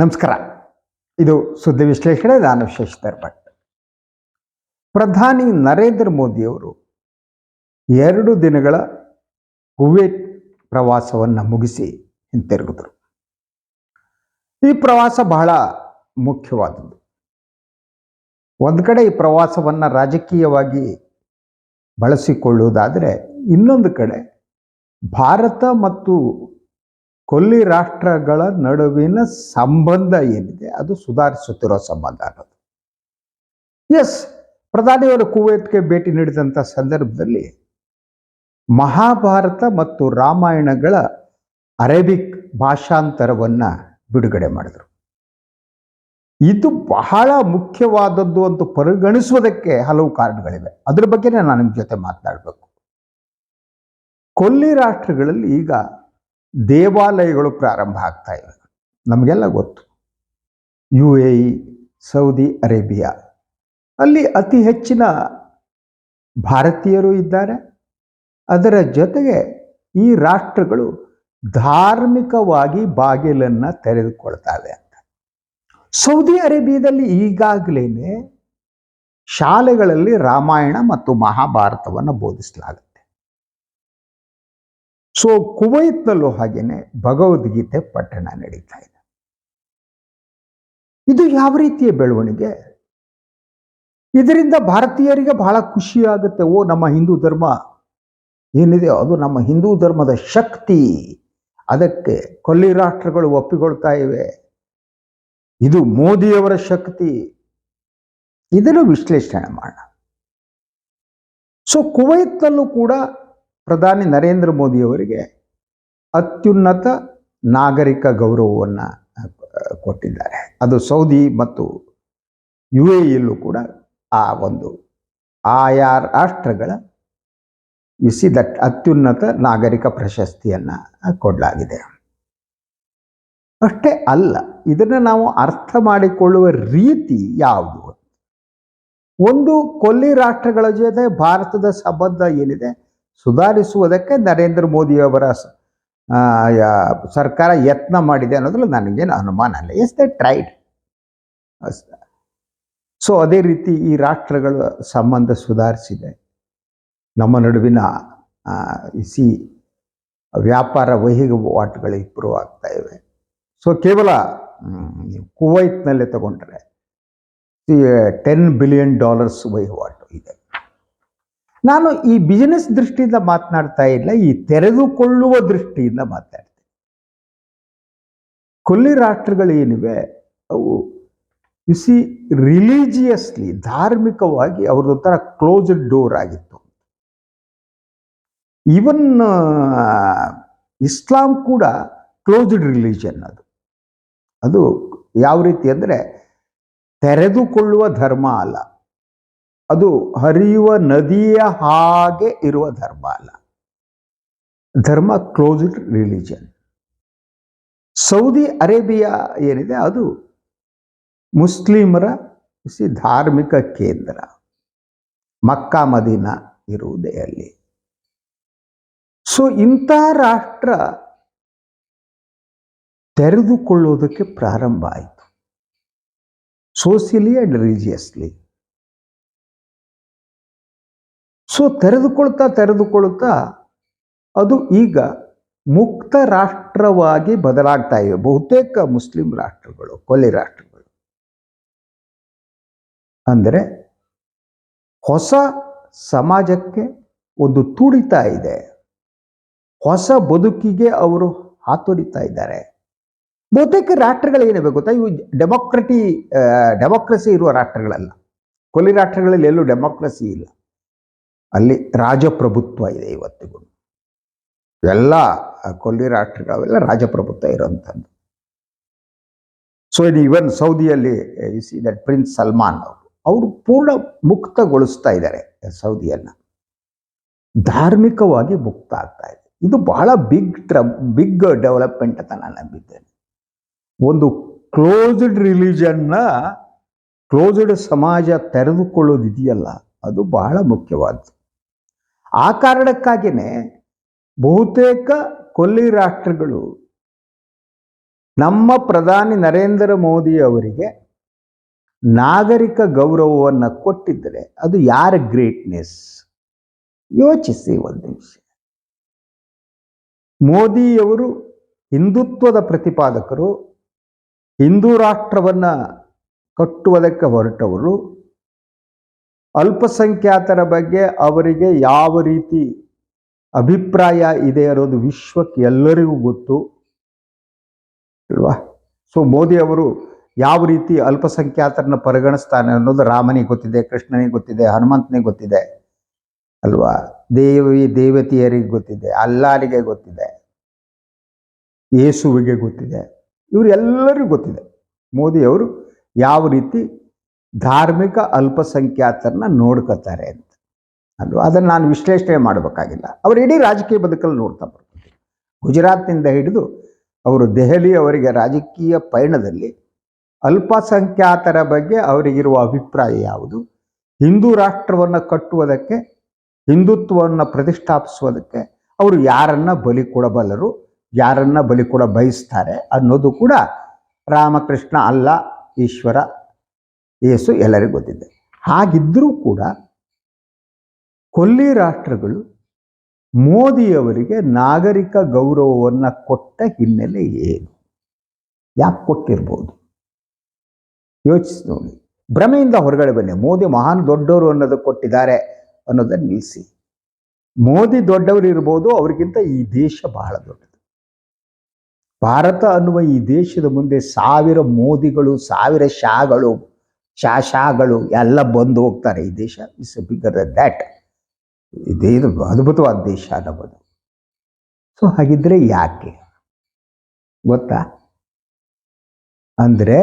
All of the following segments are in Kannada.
ನಮಸ್ಕಾರ. ಇದು ಸುದ್ದಿ ವಿಶ್ಲೇಷಣೆ, ನಾನು ಶಶಿಧರ್ ಭಟ್ ಪ್ರಧಾನಿ ನರೇಂದ್ರ ಮೋದಿಯವರು ಎರಡು ದಿನಗಳ ಕುವೇಟ್ ಪ್ರವಾಸವನ್ನು ಮುಗಿಸಿ ಹಿಂತಿರುಗಿದರು. ಈ ಪ್ರವಾಸ ಬಹಳ ಮುಖ್ಯವಾದದ್ದು. ಒಂದು ಕಡೆ ಈ ಪ್ರವಾಸವನ್ನು ರಾಜಕೀಯವಾಗಿ ಬಳಸಿಕೊಳ್ಳುವುದಾದರೆ, ಇನ್ನೊಂದು ಕಡೆ ಭಾರತ ಮತ್ತು ಕೊಲ್ಲಿ ರಾಷ್ಟ್ರಗಳ ನಡುವಿನ ಸಂಬಂಧ ಏನಿದೆ? ಅದು ಸುಧಾರಿಸುತ್ತಿರೋ ಸಂಬಂಧ ಅನ್ನೋದು. ಎಸ್ ಪ್ರಧಾನಿಯವರು ಕುವೈತ್ಗೆ ಭೇಟಿ ನೀಡಿದಂಥ ಸಂದರ್ಭದಲ್ಲಿ ಮಹಾಭಾರತ ಮತ್ತು ರಾಮಾಯಣಗಳ ಅರೇಬಿಕ್ ಭಾಷಾಂತರವನ್ನು ಬಿಡುಗಡೆ ಮಾಡಿದರು. ಇದು ಬಹಳ ಮುಖ್ಯವಾದದ್ದು ಅಂತ ಪರಿಗಣಿಸುವುದಕ್ಕೆ ಹಲವು ಕಾರಣಗಳಿವೆ. ಅದ್ರ ಬಗ್ಗೆನೇ ನಾನು ನಿಮ್ಮ ಜೊತೆ ಮಾತನಾಡಬೇಕು. ಕೊಲ್ಲಿ ರಾಷ್ಟ್ರಗಳಲ್ಲಿ ಈಗ ದೇವಾಲಯಗಳು ಪ್ರಾರಂಭ ಆಗ್ತಾ ಇವೆ. ನಮಗೆಲ್ಲ ಗೊತ್ತು. U A E, Saudi Arabia. ಅಲ್ಲಿ ಅತಿ ಹೆಚ್ಚಿನ ಭಾರತೀಯರು ಇದ್ದಾರೆ. ಅದರ ಜೊತೆಗೆ ಈ ರಾಷ್ಟ್ರಗಳು ಧಾರ್ಮಿಕವಾಗಿ ಬಾಗಿಲನ್ನು ತೆರೆದುಕೊಳ್ತವೆ ಅಂತ. ಸೌದಿ ಅರೇಬಿಯಾದಲ್ಲಿ ಈಗಾಗಲೇ ಶಾಲೆಗಳಲ್ಲಿ ರಾಮಾಯಣ ಮತ್ತು ಮಹಾಭಾರತವನ್ನು ಬೋಧಿಸಲಾಗುತ್ತೆ. ಸೊ ಕುವೈತ್ನಲ್ಲೂ ಹಾಗೇನೆ ಭಗವದ್ಗೀತೆ ಪಠಣ ನಡೀತಾ ಇದೆ. ಇದು ಯಾವ ರೀತಿಯ ಬೆಳವಣಿಗೆ? ಇದರಿಂದ ಭಾರತೀಯರಿಗೆ ಬಹಳ ಖುಷಿಯಾಗುತ್ತೆ ಓ ನಮ್ಮ ಹಿಂದೂ ಧರ್ಮ. ಏನಿದೆ ಅದು? ನಮ್ಮ ಹಿಂದೂ ಧರ್ಮದ ಶಕ್ತಿ. ಅದಕ್ಕೆ ಕೊಲ್ಲಿ ರಾಷ್ಟ್ರಗಳು ಒಪ್ಪಿಕೊಳ್ತಾ ಇವೆ. ಇದು ಮೋದಿಯವರ ಶಕ್ತಿ. ಇದನ್ನು ವಿಶ್ಲೇಷಣೆ ಮಾಡೋಣ. ಸೊ ಕುವೈತ್ನಲ್ಲೂ ಕೂಡ ಪ್ರಧಾನಿ ನರೇಂದ್ರ ಮೋದಿಯವರಿಗೆ ಅತ್ಯುನ್ನತ ನಾಗರಿಕ ಗೌರವವನ್ನು ಕೊಟ್ಟಿದ್ದಾರೆ. ಅದು ಸೌದಿ ಮತ್ತು ಯು ಎ ಇಲ್ಲೂ ಕೂಡ ಆ ಒಂದು ಆಯಾ ರಾಷ್ಟ್ರಗಳ ವಿಸಿದ ಅತ್ಯುನ್ನತ ನಾಗರಿಕ ಪ್ರಶಸ್ತಿಯನ್ನು ಕೊಡಲಾಗಿದೆ. ಅಷ್ಟೇ ಅಲ್ಲ, ಇದನ್ನು ನಾವು ಅರ್ಥ ಮಾಡಿಕೊಳ್ಳುವ ರೀತಿ ಯಾವುದು? ಒಂದು ಕೊಲ್ಲಿ ರಾಷ್ಟ್ರಗಳ ಜೊತೆ ಭಾರತದ ಸಂಬಂಧ ಏನಿದೆ? ಸುಧಾರಿಸುವುದಕ್ಕೆ ನರೇಂದ್ರ ಮೋದಿಯವರ ಸರ್ಕಾರ ಯತ್ನ ಮಾಡಿದೆ ಅನ್ನೋದ್ರಲ್ಲಿ ನನಗೇನು ಅನುಮಾನ ಇಲ್ಲ. ಎಸ್ ದೇ ಟ್ರೈಡ್ ಸೊ ಅದೇ ರೀತಿ ಈ ರಾಷ್ಟ್ರಗಳ ಸಂಬಂಧ ಸುಧಾರಿಸಿದೆ. ನಮ್ಮ ನಡುವಿನ ಸಿ ವ್ಯಾಪಾರ ವಹಿವಾಟುಗಳು ಇಂಪ್ರೂವ್ ಆಗ್ತಾ ಇವೆ. ಸೊ ಕೇವಲ ಕುವೈತ್ನಲ್ಲೇ ತಗೊಂಡ್ರೆ ಟೆನ್ ಬಿಲಿಯನ್ ಡಾಲರ್ಸ್ ವಹಿವಾಟು. ನಾನು ಈ ಬಿಸಿನೆಸ್ ದೃಷ್ಟಿಯಿಂದ ಮಾತನಾಡ್ತಾ ಇಲ್ಲ, ಈ ತೆರೆದುಕೊಳ್ಳುವ ದೃಷ್ಟಿಯಿಂದ ಮಾತಾಡ್ತೀನಿ ಕೊಲ್ಲಿ ರಾಷ್ಟ್ರಗಳು ಏನಿವೆ, ಅವು ಸಿ ರಿಲಿಜಿಯಸ್ಲಿ ಧಾರ್ಮಿಕವಾಗಿ ಅವ್ರದೊಂಥರ ಕ್ಲೋಸ್ಡ್ ಡೋರ್ ಆಗಿತ್ತು. ಈವನ್ ಇಸ್ಲಾಂ ಕೂಡ ಕ್ಲೋಸ್ಡ್ ರಿಲಿಜನ್ ಅದು. ಅದು ಯಾವ ರೀತಿ ಅಂದರೆ ತೆರೆದುಕೊಳ್ಳುವ ಧರ್ಮ ಅಲ್ಲ. ಅದು ಹರಿಯುವ ನದಿಯ ಹಾಗೆ ಇರುವ ಧರ್ಮ ಅಲ್ಲ. ಧರ್ಮ ಕ್ಲೋಸ್ಡ್ ರಿಲಿಜನ್. ಸೌದಿ ಅರೇಬಿಯಾ ಏನಿದೆ ಅದು ಮುಸ್ಲಿಮರ ಧಾರ್ಮಿಕ ಕೇಂದ್ರ. ಮಕ್ಕಾ, ಮದೀನ ಇರುವುದೇ ಅಲ್ಲಿ. ಸೊ, ಇಂಥ ರಾಷ್ಟ್ರ ತೆರೆದುಕೊಳ್ಳೋದಕ್ಕೆ ಪ್ರಾರಂಭ ಆಯಿತು. Socially and religiously. ಸೊ ತೆರೆದುಕೊಳ್ತಾ ತೆರೆದುಕೊಳ್ತಾ ಅದು ಈಗ ಮುಕ್ತ ರಾಷ್ಟ್ರವಾಗಿ ಬದಲಾಗ್ತಾ ಇವೆ ಬಹುತೇಕ ಮುಸ್ಲಿಂ ರಾಷ್ಟ್ರಗಳು, ಕೊಲ್ಲಿ ರಾಷ್ಟ್ರಗಳು. ಅಂದರೆ ಹೊಸ ಸಮಾಜಕ್ಕೆ ಒಂದು ತುಡಿತಾ ಇದೆ. ಹೊಸ ಬದುಕಿಗೆ ಅವರು ಹಾತೊರಿತಾ ಇದ್ದಾರೆ. ಬಹುತೇಕ ರಾಷ್ಟ್ರಗಳು ಏನಿವೆ ಗೊತ್ತಾ? ಇವು ಡೆಮೋಕ್ರಟಿ ಡೆಮೋಕ್ರಸಿ ಇರುವ ರಾಷ್ಟ್ರಗಳಲ್ಲ. ಕೊಲ್ಲಿ ರಾಷ್ಟ್ರಗಳಲ್ಲಿ ಎಲ್ಲೂ ಡೆಮೋಕ್ರಸಿ ಇಲ್ಲ. ಅಲ್ಲಿ ರಾಜಪ್ರಭುತ್ವ ಇದೆ ಇವತ್ತಿಗೂ. ಎಲ್ಲ ಕೊಲ್ಲಿ ರಾಷ್ಟ್ರಗಳೆಲ್ಲ ರಾಜಪ್ರಭುತ್ವ ಇರೋಂಥದ್ದು ಸೊ ಇದು even ಸೌದಿಯಲ್ಲಿ you see that prince Salman ಅವರು ಅವರು ಪೂರ್ಣ ಮುಕ್ತಗೊಳಿಸ್ತಾ ಇದ್ದಾರೆ ಸೌದಿಯನ್ನು. ಧಾರ್ಮಿಕವಾಗಿ ಮುಕ್ತ ಆಗ್ತಾ ಇದೆ. ಇದು ಬಹಳ ಬಿಗ್ ಟ್ರ ಬಿಗ್ ಡೆವಲಪ್ಮೆಂಟ್ ಅಂತ ನಾನು ನಂಬಿದ್ದೇನೆ. ಒಂದು ಕ್ಲೋಸ್ಡ್ ರಿಲಿಜನ್ನ ಕ್ಲೋಸ್ಡ್ ಸಮಾಜ ತೆರೆದುಕೊಳ್ಳೋದು ಇದೆಯಲ್ಲ ಅದು ಬಹಳ ಮುಖ್ಯವಾದ್ದು ಆ ಕಾರಣಕ್ಕಾಗಿಯೇ ಬಹುತೇಕ ಕೊಲ್ಲಿ ರಾಷ್ಟ್ರಗಳು ನಮ್ಮ ಪ್ರಧಾನಿ ನರೇಂದ್ರ ಮೋದಿ ಅವರಿಗೆ ನಾಗರಿಕ ಗೌರವವನ್ನು ಕೊಟ್ಟಿದ್ದರೆ ಅದು ಯಾರ ಗ್ರೇಟ್ನೆಸ್? ಯೋಚಿಸಿ ಒಂದು ನಿಮಿಷ. ಮೋದಿಯವರು ಹಿಂದುತ್ವದ ಪ್ರತಿಪಾದಕರು, ಹಿಂದೂ ರಾಷ್ಟ್ರವನ್ನು ಕಟ್ಟುವುದಕ್ಕೆ ಹೊರಟವರು ಅಲ್ಪಸಂಖ್ಯಾತರ ಬಗ್ಗೆ ಅವರಿಗೆ ಯಾವ ರೀತಿ ಅಭಿಪ್ರಾಯ ಇದೆ ಅನ್ನೋದು ವಿಶ್ವಕ್ಕೆ ಎಲ್ಲರಿಗೂ ಗೊತ್ತು. ಅಲ್ವಾ? ಸೊ, ಮೋದಿ ಅವರು ಯಾವ ರೀತಿ ಅಲ್ಪಸಂಖ್ಯಾತರನ್ನ ಪರಿಗಣಿಸ್ತಾನೆ ಅನ್ನೋದು ರಾಮನಿಗೆ ಗೊತ್ತಿದೆ, ಕೃಷ್ಣನಿಗೆ ಗೊತ್ತಿದೆ, ಹನುಮಂತನಿಗೆ ಗೊತ್ತಿದೆ. ಅಲ್ವಾ? ದೇವಿ, ದೇವತೆಯರಿಗೆ ಗೊತ್ತಿದೆ, ಅಲ್ಲಾರಿಗೆ ಗೊತ್ತಿದೆ, ಯೇಸುವಿಗೆ ಗೊತ್ತಿದೆ. ಇವರೆಲ್ಲರಿಗೂ ಗೊತ್ತಿದೆ. ಮೋದಿಯವರು ಯಾವ ರೀತಿ ಧಾರ್ಮಿಕ ಅಲ್ಪಸಂಖ್ಯಾತರನ್ನ ನೋಡ್ಕೋತಾರೆ ಅಂತ. ಅಲ್ವಾ? ಅದನ್ನು ನಾನು ವಿಶ್ಲೇಷಣೆ ಮಾಡಬೇಕಾಗಿಲ್ಲ. ಅವರು ಇಡೀ ರಾಜಕೀಯ ಬದುಕಲ್ಲಿ ನೋಡ್ತಾ ಬರ್ತಾರೆ. ಗುಜರಾತ್ನಿಂದ ಹಿಡಿದು ಅವರು ದೆಹಲಿ ಅವರಿಗೆ ರಾಜಕೀಯ ಪಯಣದಲ್ಲಿ ಅಲ್ಪಸಂಖ್ಯಾತರ ಬಗ್ಗೆ ಅವರಿಗಿರುವ ಅಭಿಪ್ರಾಯ ಯಾವುದು? ಹಿಂದೂ ರಾಷ್ಟ್ರವನ್ನು ಕಟ್ಟುವುದಕ್ಕೆ, ಹಿಂದುತ್ವವನ್ನು ಪ್ರತಿಷ್ಠಾಪಿಸುವುದಕ್ಕೆ ಅವರು ಯಾರನ್ನ ಬಲಿ ಕೊಡಬಲ್ಲರು, ಯಾರನ್ನ ಬಲಿ ಕೊಡ ಬಯಸ್ತಾರೆ ಅನ್ನೋದು ಕೂಡ ರಾಮಕೃಷ್ಣ ಅಲ್ಲ, ಈಶ್ವರ ಯೇಸು ಎಲ್ಲರಿಗೂ ಗೊತ್ತಿದೆ ಹಾಗಿದ್ದರೂ ಕೂಡ ಕೊಲ್ಲಿ ರಾಷ್ಟ್ರಗಳು ಮೋದಿಯವರಿಗೆ ನಾಗರಿಕ ಗೌರವವನ್ನು ಕೊಟ್ಟ ಹಿನ್ನೆಲೆ ಏನು? ಯಾಕೆ ಕೊಟ್ಟಿರ್ಬೋದು? ಯೋಚಿಸಿ ನೋಡಿ. ಭ್ರಮೆಯಿಂದ ಹೊರಗಡೆ ಬನ್ನಿ. ಮೋದಿ ಮಹಾನ್ ದೊಡ್ಡವರು ಅನ್ನೋದು ಕೊಟ್ಟಿದ್ದಾರೆ ಅನ್ನೋದನ್ನು ನಿಲ್ಲಿಸಿ ಮೋದಿ ದೊಡ್ಡವರು ಇರ್ಬೋದು, ಅವ್ರಿಗಿಂತ ಈ ದೇಶ ಬಹಳ ದೊಡ್ಡದು. ಭಾರತ ಅನ್ನುವ ಈ ದೇಶದ ಮುಂದೆ ಸಾವಿರ ಮೋದಿಗಳು, ಸಾವಿರ ಶಾಗಳು ಶಾ ಶಾಗಳು ಎಲ್ಲ ಬಂದು ಹೋಗ್ತಾರೆ. ಈ ದೇಶ ಇಸ್ ಬಿಗರ್ ದ್ಯಾಟ್ ಇದು ಅದ್ಭುತವಾದ ದೇಶ ನಮ್ಮದು ಸೊ ಹಾಗಿದ್ರೆ ಯಾಕೆ? ಗೊತ್ತಾ? ಅಂದರೆ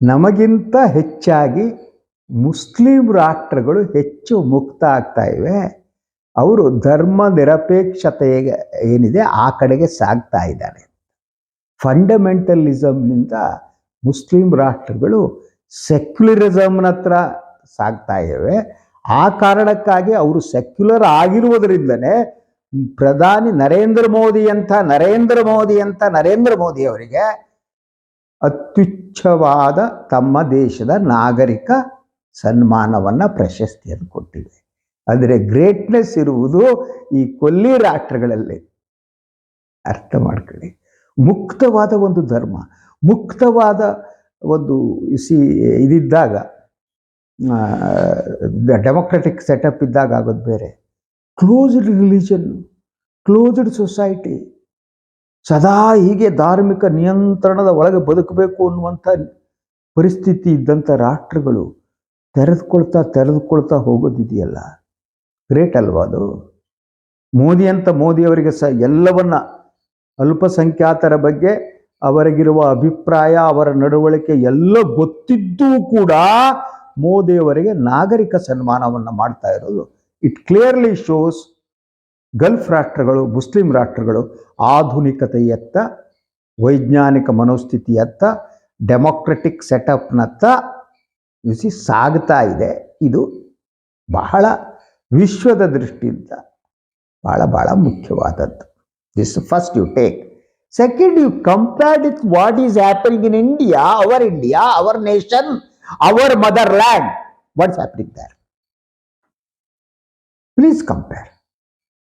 ನಮಗಿಂತ ಹೆಚ್ಚಾಗಿ ಮುಸ್ಲಿಂ ರಾಷ್ಟ್ರಗಳು ಹೆಚ್ಚು ಮುಕ್ತ ಆಗ್ತಾ ಇವೆ. ಅವರು ಧರ್ಮ ನಿರಪೇಕ್ಷತೆ ಏನಿದೆ ಆ ಕಡೆಗೆ ಸಾಗ್ತಾ ಇದ್ದಾರೆ. ಫಂಡಮೆಂಟಲಿಸಮ್ನಿಂದ ಮುಸ್ಲಿಂ ರಾಷ್ಟ್ರಗಳು ಸೆಕ್ಯುಲರಿಸಮ್ನ ಹತ್ರ ಸಾಗ್ತಾ ಇದ್ದಾವೆ ಆ ಕಾರಣಕ್ಕಾಗಿ ಅವರು ಸೆಕ್ಯುಲರ್ ಆಗಿರುವುದರಿಂದನೇ ಪ್ರಧಾನಿ ನರೇಂದ್ರ ಮೋದಿ ಅಂತ, ನರೇಂದ್ರ ಮೋದಿ ಅಂತ, ನರೇಂದ್ರ ಮೋದಿ ಅವರಿಗೆ ಅತ್ಯುಚ್ಛವಾದ ತಮ್ಮ ದೇಶದ ನಾಗರಿಕ ಸನ್ಮಾನವನ್ನ ಪ್ರಶಸ್ತಿಯನ್ನು ಕೊಟ್ಟಿದೆ. ಅಂದರೆ ಗ್ರೇಟ್ನೆಸ್ ಇರುವುದು ಈ ಕೊಲ್ಲಿ ರಾಷ್ಟ್ರಗಳಲ್ಲಿ. ಅರ್ಥ ಮಾಡ್ಕೊಳ್ಳಿ. ಮುಕ್ತವಾದ ಒಂದು ಧರ್ಮ. ಮುಕ್ತವಾದ ಒಂದು ಸಿ ಇದಿದ್ದಾಗ ಡೆಮೊಕ್ರೆಟಿಕ್ ಸೆಟಪ್ ಇದ್ದಾಗ ಆಗೋದು ಬೇರೆ. ಕ್ಲೋಸ್ಡ್ ರಿಲಿಜನ್, ಕ್ಲೋಸ್ಡ್ ಸೊಸೈಟಿ, ಸದಾ ಹೀಗೆ ಧಾರ್ಮಿಕ ನಿಯಂತ್ರಣದ ಒಳಗೆ ಬದುಕಬೇಕು ಅನ್ನುವಂಥ ಪರಿಸ್ಥಿತಿ ಇದ್ದಂಥ ರಾಷ್ಟ್ರಗಳು ತೆರೆದುಕೊಳ್ತಾ ತೆರೆದುಕೊಳ್ತಾ ಹೋಗೋದಿದೆಯಲ್ಲ? ಗ್ರೇಟ್ ಅಲ್ವಾ ಅದು? ಮೋದಿ ಅಂತ ಮೋದಿಯವರಿಗೆ ಸ ಎಲ್ಲವನ್ನ ಅಲ್ಪಸಂಖ್ಯಾತರ ಬಗ್ಗೆ ಅವರಿಗಿರುವ ಅಭಿಪ್ರಾಯ, ಅವರ ನಡವಳಿಕೆ ಎಲ್ಲ ಗೊತ್ತಿದ್ದೂ ಕೂಡ ಮೋದಿಯವರಿಗೆ ನಾಗರಿಕ ಸನ್ಮಾನವನ್ನು ಮಾಡ್ತಾ ಇರೋದು. ಇಟ್ ಕ್ಲಿಯರ್ಲಿ ಶೋಸ್ ಗಲ್ಫ್ ರಾಷ್ಟ್ರಗಳು, ಮುಸ್ಲಿಂ ರಾಷ್ಟ್ರಗಳು ಆಧುನಿಕತೆಯತ್ತ, ವೈಜ್ಞಾನಿಕ ಮನೋಸ್ಥಿತಿಯತ್ತ ಡೆಮೊಕ್ರೆಟಿಕ್ ಸೆಟಪ್ನತ್ತ ಯುಸಿ ಸಾಗ್ತಾ ಇದೆ. ಇದು ಬಹಳ ವಿಶ್ವದ ದೃಷ್ಟಿಯಿಂದ ಭಾಳ ಭಾಳ ಮುಖ್ಯವಾದದ್ದು. This first you take second you compare with what is happening in India our India our nation our motherland what's happening there please compare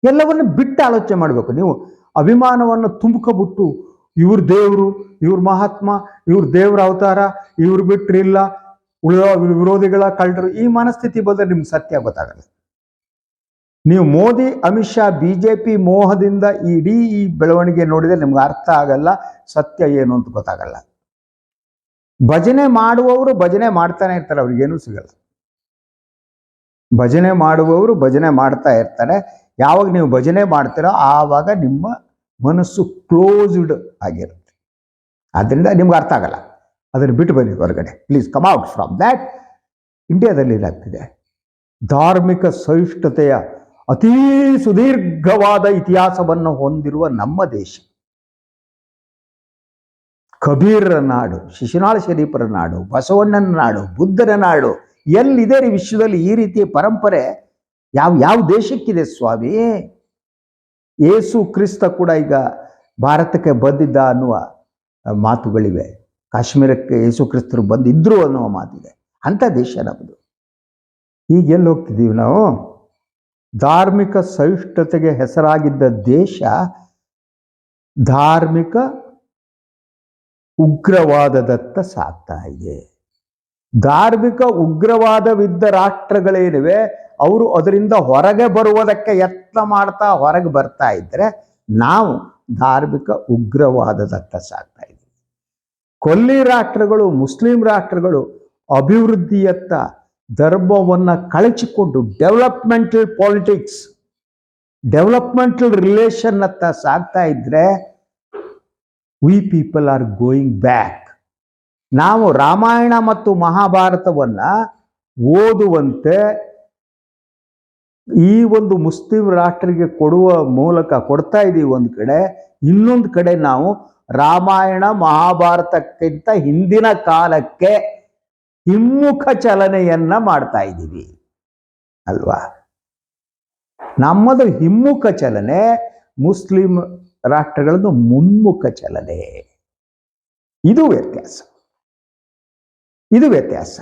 ಎಲ್ಲವನ್ನು ಬಿಟ್ಟು ಆಲೋಚನೆ ಮಾಡಬೇಕು. ನೀವು ಅಭಿಮಾನವನ್ನು ತುಂಬ್ಕೊಬಿಟ್ಟು ಇವ್ರ ದೇವರು, ಇವ್ರ ಮಹಾತ್ಮ, ಇವ್ರ ದೇವ್ರ ಅವತಾರ, ಇವ್ರು ಬಿಟ್ರಿಲ್ಲ, ಉಳಿದ ವಿರೋಧಿಗಳ ಕಳ್ಳರು, ಈ ಮನಸ್ಥಿತಿ ಬಂದರೆ ನಿಮ್ಗೆ ಸತ್ಯ ಗೊತ್ತಾಗಲ್ಲ. ನೀವು Modi, Amit Shah B J P ಮೋಹದಿಂದ ಇಡೀ ಈ ಬೆಳವಣಿಗೆ ನೋಡಿದರೆ ನಿಮ್ಗೆ ಅರ್ಥ ಆಗಲ್ಲ, ಸತ್ಯ ಏನು ಅಂತ ಗೊತ್ತಾಗಲ್ಲ. ಭಜನೆ ಮಾಡುವವರು ಭಜನೆ ಮಾಡ್ತಾನೆ ಇರ್ತಾರೆ ಅವ್ರಿಗೇನು ಸಿಗಲ್ಲ. ಭಜನೆ ಮಾಡುವವರು ಭಜನೆ ಮಾಡ್ತಾ ಇರ್ತಾರೆ. ಯಾವಾಗ ನೀವು ಭಜನೆ ಮಾಡ್ತೀರೋ ಆವಾಗ ನಿಮ್ಮ ಮನಸ್ಸು ಕ್ಲೋಸ್ಡ್ ಆಗಿರುತ್ತೆ. ಆದ್ದರಿಂದ ನಿಮ್ಗೆ ಅರ್ಥ ಆಗಲ್ಲ. ಅದನ್ನು ಬಿಟ್ಟು ಬನ್ನಿ ಹೊರಗಡೆ. Please come out from that ಇಂಡಿಯಾದಲ್ಲಿ ಏನಾಗ್ತಿದೆ ಧಾರ್ಮಿಕ ಸಹಿಷ್ಣುತೆಯ ಅತೀ ಸುದೀರ್ಘವಾದ ಇತಿಹಾಸವನ್ನು ಹೊಂದಿರುವ ನಮ್ಮ ದೇಶ. ಕಬೀರರ ನಾಡು, ಶಿಶುನಾಳ ಶರೀಫರ ನಾಡು, ಬಸವಣ್ಣನ ನಾಡು ಬುದ್ಧನ ನಾಡು, ಎಲ್ಲಿದೆ ರೀ ವಿಶ್ವದಲ್ಲಿ ಈ ರೀತಿಯ ಪರಂಪರೆ? ಯಾವ ಯಾವ ದೇಶಕ್ಕಿದೆ ಸ್ವಾಮಿ? ಏಸು ಕ್ರಿಸ್ತ ಕೂಡ ಈಗ ಭಾರತಕ್ಕೆ ಬಂದಿದ್ದ ಅನ್ನುವ ಮಾತುಗಳಿವೆ. ಕಾಶ್ಮೀರಕ್ಕೆ ಯೇಸು ಕ್ರಿಸ್ತರು ಬಂದಿದ್ರು ಅನ್ನುವ ಮಾತಿದೆ. ಅಂಥ ದೇಶ ನಮ್ಮದು ಈಗ ಎಲ್ಲಿ ಹೋಗ್ತಿದ್ದೀವಿ ನಾವು? ಧಾರ್ಮಿಕ ಸಹಿಷ್ಣುತೆಗೆ ಹೆಸರಾಗಿದ್ದ ದೇಶ ಧಾರ್ಮಿಕ ಉಗ್ರವಾದದತ್ತ ಸಾಗ್ತಾ ಇದೆ. ಧಾರ್ಮಿಕ ಉಗ್ರವಾದವಿದ್ದ ರಾಷ್ಟ್ರಗಳೇನಿವೆ, ಅವರು ಅದರಿಂದ ಹೊರಗೆ ಬರುವುದಕ್ಕೆ ಯತ್ನ ಮಾಡ್ತಾ ಹೊರಗೆ ಬರ್ತಾ ಇದ್ದರೆ ನಾವು ಧಾರ್ಮಿಕ ಉಗ್ರವಾದದತ್ತ ಸಾಗ್ತಾ ಇದ್ದೀವಿ. ಕೊಲ್ಲಿ ರಾಷ್ಟ್ರಗಳು, ಮುಸ್ಲಿಂ ರಾಷ್ಟ್ರಗಳು ಅಭಿವೃದ್ಧಿಯತ್ತ ಧರ್ಮವನ್ನ ಕಳಚಿಕೊಂಡು ಡೆವಲಪ್ಮೆಂಟಲ್ ಪಾಲಿಟಿಕ್ಸ್ ಡೆವಲಪ್ಮೆಂಟಲ್ ರಿಲೇಷನ್ ಅತ್ತ ಸಾಗ್ತಾ ಇದ್ರೆ we people are going back ನಾವು ರಾಮಾಯಣ ಮತ್ತು ಮಹಾಭಾರತವನ್ನ ಓದುವಂತೆ ಈ ಒಂದು ಮುಸ್ಲಿಂ ರಾಷ್ಟ್ರಿಗೆ ಕೊಡುವ ಮೂಲಕ ಕೊಡ್ತಾ ಇದ್ದೀವಿ ಒಂದು ಕಡೆ. ಇನ್ನೊಂದು ಕಡೆ ನಾವು ರಾಮಾಯಣ, ಮಹಾಭಾರತಕ್ಕಿಂತ ಹಿಂದಿನ ಕಾಲಕ್ಕೆ ಹಿಮ್ಮುಖ ಚಲನೆಯನ್ನ ಮಾಡ್ತಾ ಇದ್ದೀವಿ. ಅಲ್ವಾ? ನಮ್ಮದು ಹಿಮ್ಮುಖ ಚಲನೆ ಮುಸ್ಲಿಂ ರಾಷ್ಟ್ರಗಳದ್ದು ಮುನ್ಮುಖ ಚಲನೆ. ಇದು ವ್ಯತ್ಯಾಸ. ಇದು ವ್ಯತ್ಯಾಸ.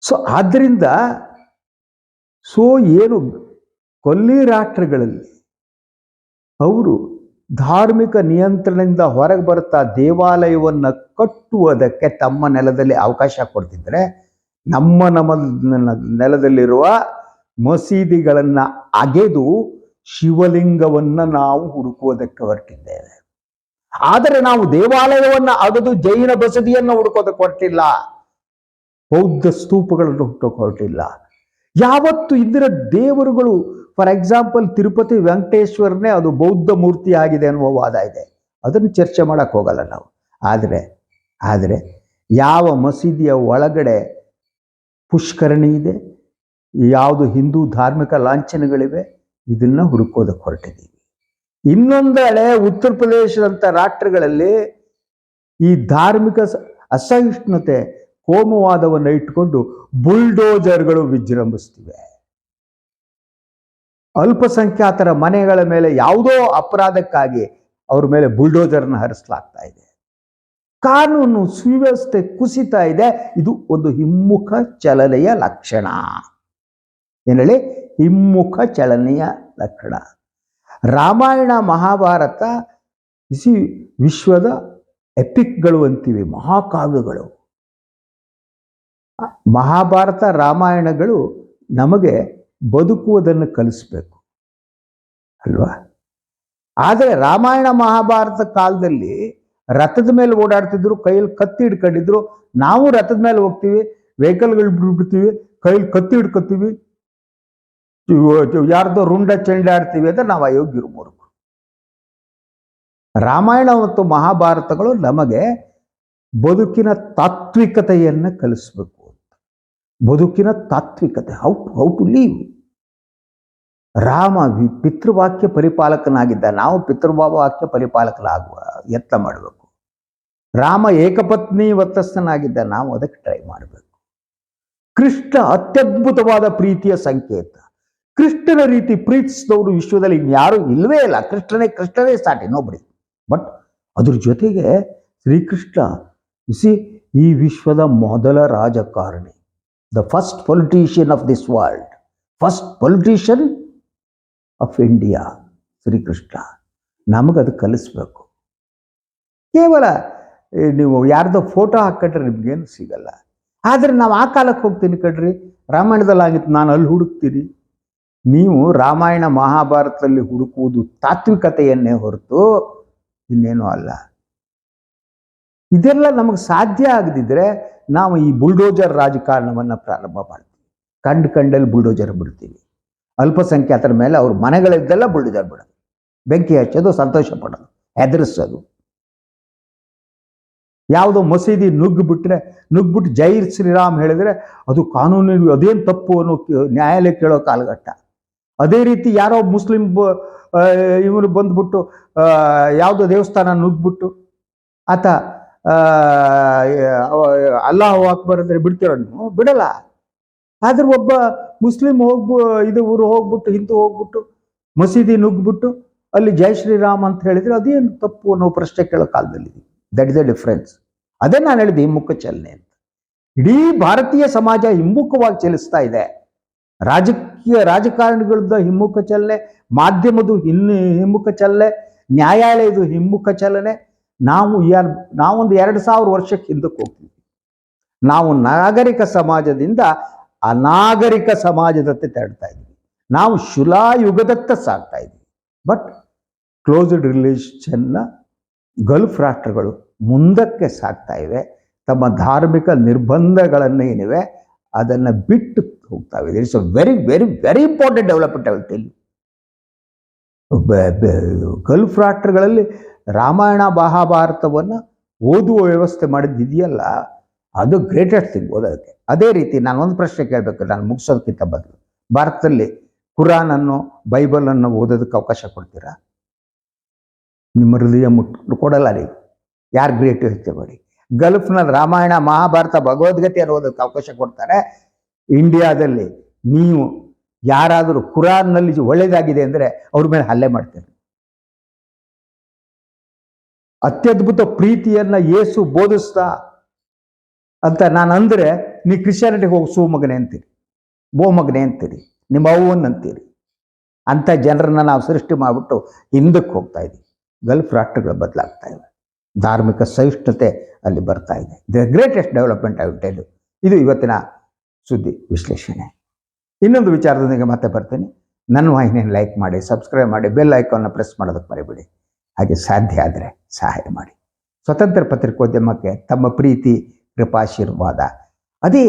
ಸೊ ಆದ್ದರಿಂದ ಸೊ ಏನು ಕೊಲ್ಲಿ ರಾಷ್ಟ್ರಗಳಲ್ಲಿ ಅವರು ಧಾರ್ಮಿಕ ನಿಯಂತ್ರಣದಿಂದ ಹೊರಗೆ ಬರ್ತಾ ದೇವಾಲಯವನ್ನು ಕಟ್ಟುವುದಕ್ಕೆ ತಮ್ಮ ನೆಲದಲ್ಲಿ ಅವಕಾಶ ಕೊಡ್ತಿದ್ರೆ ನಮ್ಮ ನಮ್ಮ ನೆಲದಲ್ಲಿರುವ ಮಸೀದಿಗಳನ್ನು ಅಗೆದು ಶಿವಲಿಂಗವನ್ನು ನಾವು ಹುಡುಕುವುದಕ್ಕೆ ಹೊರಟಿದ್ದೇವೆ. ಆದರೆ ನಾವು ದೇವಾಲಯವನ್ನು ಅಗದು ಜೈನ ಬಸದಿಯನ್ನು ಹುಡುಕೋದಕ್ಕೆ ಹೊರಟಿಲ್ಲ. ಬೌದ್ಧ ಸ್ತೂಪಗಳನ್ನು ಹುಟ್ಟೋಕೆ ಹೊರಟಿಲ್ಲ. ಯಾವತ್ತು ಇಂದಿನ ದೇವರುಗಳು ಫಾರ್ ಎಕ್ಸಾಂಪಲ್ ತಿರುಪತಿ ವೆಂಕಟೇಶ್ವರನೇ ಅದು ಬೌದ್ಧ ಮೂರ್ತಿ ಆಗಿದೆ ಅನ್ನುವ ವಾದ ಇದೆ. ಅದನ್ನು ಚರ್ಚೆ ಮಾಡೋಕ್ಕೆ ಹೋಗಲ್ಲ ನಾವು. ಆದರೆ ಆದರೆ ಯಾವ ಮಸೀದಿಯ ಒಳಗಡೆ ಪುಷ್ಕರಣಿ ಇದೆ, ಯಾವುದು ಹಿಂದೂ ಧಾರ್ಮಿಕ ಲಾಂಛನಗಳಿವೆ, ಇದನ್ನ ಹುಡುಕೋದಕ್ಕೆ ಹೊರಟಿದ್ದೀವಿ. ಇನ್ನೊಂದೆಡೆ ಉತ್ತರ ಪ್ರದೇಶದಂಥ ರಾಷ್ಟ್ರಗಳಲ್ಲಿ ಈ ಧಾರ್ಮಿಕ ಅಸಹಿಷ್ಣುತೆ ಕೋಮುವಾದವನ್ನು ಇಟ್ಟುಕೊಂಡು ಬುಲ್ಡೋಜರ್ಗಳು ವಿಜೃಂಭಿಸ್ತಿವೆ. ಅಲ್ಪಸಂಖ್ಯಾತರ ಮನೆಗಳ ಮೇಲೆ ಯಾವುದೋ ಅಪರಾಧಕ್ಕಾಗಿ ಅವ್ರ ಮೇಲೆ ಬುಲ್ಡೋಜರ್ನ ಹರಿಸಲಾಗ್ತಾ ಇದೆ. ಕಾನೂನು ಸುವ್ಯವಸ್ಥೆ ಕುಸಿತಾ ಇದೆ. ಇದು ಒಂದು ಹಿಮ್ಮುಖ ಚಲನೆಯ ಲಕ್ಷಣ. ಏನೇಳಿ ಹಿಮ್ಮುಖ ಚಲನೆಯ ಲಕ್ಷಣ. ರಾಮಾಯಣ, ಮಹಾಭಾರತ, ಇಸಿ ವಿಶ್ವದ ಎಪಿಕ್ಗಳು ಅಂತೀವಿ, ಮಹಾಕಾವ್ಯಗಳು. ಮಹಾಭಾರತ ರಾಮಾಯಣಗಳು ನಮಗೆ ಬದುಕುವುದನ್ನು ಕಲಿಸ್ಬೇಕು. ಅಲ್ವಾ? ಆದರೆ ರಾಮಾಯಣ ಮಹಾಭಾರತ ಕಾಲದಲ್ಲಿ ರಥದ ಮೇಲೆ ಓಡಾಡ್ತಿದ್ರು, ಕೈಯಲ್ಲಿ ಕತ್ತಿ ಹಿಡ್ಕೊಂಡಿದ್ರು. ನಾವು ರಥದ ಮೇಲೆ ಹೋಗ್ತೀವಿ, ವೆಹಿಕಲ್ಗಳು ಬಿಡ್ಬಿಡ್ತೀವಿ ಕೈಯಲ್ಲಿ ಕತ್ತಿ ಹಿಡ್ಕೊತೀವಿ. ಯಾರ್ದೋ ರುಂಡ ಚೆಂಡಾಡ್ತೀವಿ ಅಂದ್ರೆ ನಾವು ಅಯೋಗ್ಯರು ಮೂರ್ಖರು. ರಾಮಾಯಣ ಮತ್ತು ಮಹಾಭಾರತಗಳು ನಮಗೆ ಬದುಕಿನ ತಾತ್ವಿಕತೆಯನ್ನು ಕಲಿಸ್ಬೇಕು. ಬದುಕಿನ ತಾತ್ವಿಕತೆ how how to live Rama ಪಿತೃವಾಕ್ಯ ಪರಿಪಾಲಕನಾಗಿದ್ದ, ನಾವು ಪಿತೃವಾಕ್ಯ ಪರಿಪಾಲಕನಾಗುವ ಯತ್ನ ಮಾಡಬೇಕು. ರಾಮ ಏಕಪತ್ನಿ ವರ್ತಸ್ಥನಾಗಿದ್ದ, ನಾವು ಅದಕ್ಕೆ ಟ್ರೈ ಮಾಡಬೇಕು. ಕೃಷ್ಣ ಅತ್ಯದ್ಭುತವಾದ ಪ್ರೀತಿಯ ಸಂಕೇತ. ಕೃಷ್ಣನ ರೀತಿ ಪ್ರೀತಿಸಿದವರು ವಿಶ್ವದಲ್ಲಿ ಇನ್ಯಾರೂ ಇಲ್ಲವೇ ಇಲ್ಲ. ಕೃಷ್ಣನೇ ಕೃಷ್ಣನೇ ಸಾಟಿ ಇನ್ನೊಬ್ಬರಿ ಬಟ್ ಅದ್ರ ಜೊತೆಗೆ ಶ್ರೀಕೃಷ್ಣ ಸಿ ಈ ವಿಶ್ವದ ಮೊದಲ ರಾಜಕಾರಣಿ. The first politician of this world first politician of India Shrikrishna ನಮಗದು ಕಲಿಸ್ಬೇಕು. ಕೇವಲ ನೀವು ಯಾರ್ದೋ ಫೋಟೋ ಹಾಕ್ಕೊಂಡ್ರೆ ನಿಮ್ಗೇನು ಸಿಗಲ್ಲ. ಆದರೆ ನಾವು ಆ ಕಾಲಕ್ಕೆ ಹೋಗ್ತೀನಿ ಕಡ್ರಿ ರಾಮಾಯಣದಲ್ಲಿ ಆಗಿತ್ತು ನಾನು ಅಲ್ಲಿ ಹುಡುಕ್ತೀನಿ. ನೀವು ರಾಮಾಯಣ ಮಹಾಭಾರತದಲ್ಲಿ ಹುಡುಕುವುದು ತಾತ್ವಿಕತೆಯನ್ನೇ ಹೊರತು ಇನ್ನೇನೂ ಅಲ್ಲ. ಇದೆಲ್ಲ ನಮಗೆ ಸಾಧ್ಯ ಆಗದಿದ್ರೆ ನಾವು ಈ ಬುಲ್ಡೋಜರ್ ರಾಜಕಾರಣವನ್ನು ಪ್ರಾರಂಭ ಮಾಡ್ತೀವಿ. ಕಂಡು ಕಂಡಲ್ಲಿ ಬುಲ್ಡೋಜರ್ ಬಿಡ್ತೀವಿ. ಅಲ್ಪಸಂಖ್ಯಾತರ ಮೇಲೆ ಅವ್ರ ಮನೆಗಳಿದ್ದೆಲ್ಲ ಬುಲ್ಡೋಜರ್ ಬಿಡೋದು. ಬೆಂಕಿ ಹಚ್ಚೋದು, ಸಂತೋಷ ಪಡೋದು, ಹೆದರಿಸೋದು. ಯಾವುದೋ ಮಸೀದಿ ನುಗ್ಗು ಬಿಟ್ರೆ ನುಗ್ಬಿಟ್ಟು ಜೈ ಶ್ರೀರಾಮ್ ಹೇಳಿದ್ರೆ ಅದು ಕಾನೂನು ಅದೇನು ತಪ್ಪು ಅನ್ನೋ ನ್ಯಾಯಾಲಯ ಕೇಳೋ ಕಾಲಘಟ್ಟ. ಅದೇ ರೀತಿ ಯಾರೋ ಮುಸ್ಲಿಂ ಇವರು ಬಂದ್ಬಿಟ್ಟು ಯಾವುದೋ ದೇವಸ್ಥಾನ ನುಗ್ಗಿಬಿಟ್ಟು, ಆತ ಅಲ್ಲಾಹ್ ಅಕ್ಬರ್ ಅಂದ್ರೆ ಬಿಡ್ತೀರ ಬಿಡಲ್ಲ. ಆದ್ರೆ ಒಬ್ಬ ಮುಸ್ಲಿಂ ಹೋಗ್ಬು, ಇದು ಊರು ಹೋಗ್ಬಿಟ್ಟು, ಹಿಂದೂ ಹೋಗ್ಬಿಟ್ಟು, ಮಸೀದಿ ನುಗ್ಬಿಟ್ಟು ಅಲ್ಲಿ ಜೈ ಶ್ರೀರಾಮ್ ಅಂತ ಹೇಳಿದ್ರೆ ಅದೇನು ತಪ್ಪು ಅನ್ನೋ ಪ್ರಶ್ನೆ ಕೇಳೋ ಕಾಲದಲ್ಲಿ ದಟ್ ಇಸ್ ದ ಡಿಫ್ರೆನ್ಸ್ ಅದೇ ನಾನು ಹೇಳಿದೆ ಹಿಮ್ಮುಖ ಚಲನೆ ಅಂತ. ಇಡೀ ಭಾರತೀಯ ಸಮಾಜ ಹಿಮ್ಮುಖವಾಗಿ ಚಲಿಸ್ತಾ ಇದೆ. ರಾಜಕೀಯ ರಾಜಕಾರಣಿಗಳದ್ದು ಹಿಮ್ಮುಖ ಚಲನೆ ಮಾಧ್ಯಮದ ಹಿನ್ನ ಹಿಮ್ಮುಖ ಚಲನೆ ನ್ಯಾಯಾಲಯದ ಹಿಮ್ಮುಖ ಚಲನೆ ನಾವು ಯಾರು ನಾವೊಂದು ಎರಡು ಸಾವಿರ ವರ್ಷಕ್ಕೆ ಹಿಂದಕ್ಕೆ ಹೋಗ್ತೀವಿ. ನಾವು ನಾಗರಿಕ ಸಮಾಜದಿಂದ ಅನಾಗರಿಕ ಸಮಾಜದತ್ತ ತೆರಡ್ತಾ ಇದ್ವಿ ನಾವು ಶಿಲಾಯುಗದತ್ತ ಸಾಗ್ತಾ ಇದ್ವಿ ಬಟ್ ಕ್ಲೋಸ್ಡ್ ರಿಲೇಷನ್ನ ಗಲ್ಫ್ ರಾಷ್ಟ್ರಗಳು ಮುಂದಕ್ಕೆ ಸಾಗ್ತಾ ಇವೆ. ತಮ್ಮ ಧಾರ್ಮಿಕ ನಿರ್ಬಂಧಗಳನ್ನು ಏನಿವೆ, ಅದನ್ನು ಬಿಟ್ಟು ಹೋಗ್ತಾವೆ it's a very very very important development ಆಗುತ್ತೆ ಗಲ್ಫ್ ರಾಷ್ಟ್ರಗಳಲ್ಲಿ ರಾಮಾಯಣ, ಮಹಾಭಾರತವನ್ನು ಓದುವ ವ್ಯವಸ್ಥೆ ಮಾಡಿದ್ದಿದೆಯಲ್ಲ, ಅದು ಗ್ರೇಟೆಸ್ಟ್ ಥಿಂಗ್ ಓದೋದಕ್ಕೆ. ಅದೇ ರೀತಿ ನಾನು ಒಂದು ಪ್ರಶ್ನೆ ಕೇಳಬೇಕು, ನಾನು ಮುಗಿಸೋದಕ್ಕಿಂತ ಬದಲು ಭಾರತದಲ್ಲಿ ಕುರಾನನ್ನು, ಬೈಬಲನ್ನು ಓದೋದಕ್ಕೆ ಅವಕಾಶ ಕೊಡ್ತೀರಾ? ನಿಮ್ಮ ಹೃದಯ ಮುಟ್ಟು ಕೊಡಲ್ಲ ರೀ ಯಾರು ಗ್ರೇಟ್ ಯೋಚನೆ ಮಾಡಿ ಗಲ್ಫ್ನ ರಾಮಾಯಣ, ಮಹಾಭಾರತ, ಭಗವದ್ಗೀತೆಯನ್ನು ಓದೋದಕ್ಕೆ ಅವಕಾಶ ಕೊಡ್ತಾರೆ. ಇಂಡಿಯಾದಲ್ಲಿ ನೀವು ಯಾರಾದರೂ ಕುರಾನ್ನಲ್ಲಿ ಒಳ್ಳೆಯದಾಗಿದೆ ಅಂದರೆ ಅವ್ರ ಮೇಲೆ ಹಲ್ಲೆ ಮಾಡ್ತೇನೆ ಅತ್ಯದ್ಭುತ ಪ್ರೀತಿಯನ್ನ ಏಸು ಬೋಧಿಸ್ತಾ ಅಂತ ನಾನು ಅಂದರೆ ನೀ ಕ್ರಿಶ್ಚಿಯಾನಿಟಿಗೆ ಹೋಗಿ ಸೋಮಗ್ನೆ ಮಗನೆ ಅಂತೀರಿ ಬೋ ಮಗನೆ ಅಂತೀರಿ, ನಿಮ್ಮ ಅವ್ವನ್ ಅಂತೀರಿ. ಅಂಥ ಜನರನ್ನು ನಾವು ಸೃಷ್ಟಿ ಮಾಡಿಬಿಟ್ಟು ಹಿಂದಕ್ಕೆ ಹೋಗ್ತಾ ಇದ್ದೀವಿ ಗಲ್ಫ್ ರಾಷ್ಟ್ರಗಳು ಬದಲಾಗ್ತಾ ಇವೆ. ಧಾರ್ಮಿಕ ಸಹಿಷ್ಣುತೆ ಅಲ್ಲಿ ಬರ್ತಾ ಇದೆ. The greatest development I tell ಇದು ಇವತ್ತಿನ ಸುದ್ದಿ ವಿಶ್ಲೇಷಣೆ. ಇನ್ನೊಂದು ವಿಚಾರದೊಂದಿಗೆ ಮತ್ತೆ ಬರ್ತೀನಿ. ನನ್ನ ವಾಹಿನಿಯನ್ನು ಲೈಕ್ ಮಾಡಿ ಸಬ್ಸ್ಕ್ರೈಬ್ ಮಾಡಿ ಬೆಲ್ ಐಕಾನ್ನ ಪ್ರೆಸ್ ಮಾಡೋದಕ್ಕೆ ಮರಿಬಿಡಿ. ಹಾಗೆ ಸಾಧ್ಯ ಆದರೆ ಸಹಾಯ ಮಾಡಿ. ಸ್ವತಂತ್ರ ಪತ್ರಿಕೋದ್ಯಮಕ್ಕೆ ತಮ್ಮ ಪ್ರೀತಿ, ಕೃಪಾಶೀರ್ವಾದ. ಅದೇ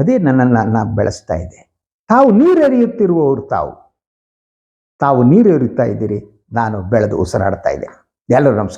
ಅದೇ ನನ್ನನ್ನು ನಾನು ಬೆಳೆಸ್ತಾ ಇದೆ. ತಾವು ನೀರೆರಿಯುತ್ತಿರುವವರು ತಾವು. ತಾವು ನೀರು ಎರಿಯುತ್ತಾ ಇದ್ದೀರಿ, ನಾನು ಬೆಳೆದು ಉಸಿರಾಡ್ತಾ ಇದ್ದೆ ಎಲ್ಲರೂ ನಮಸ್ಕಾರ.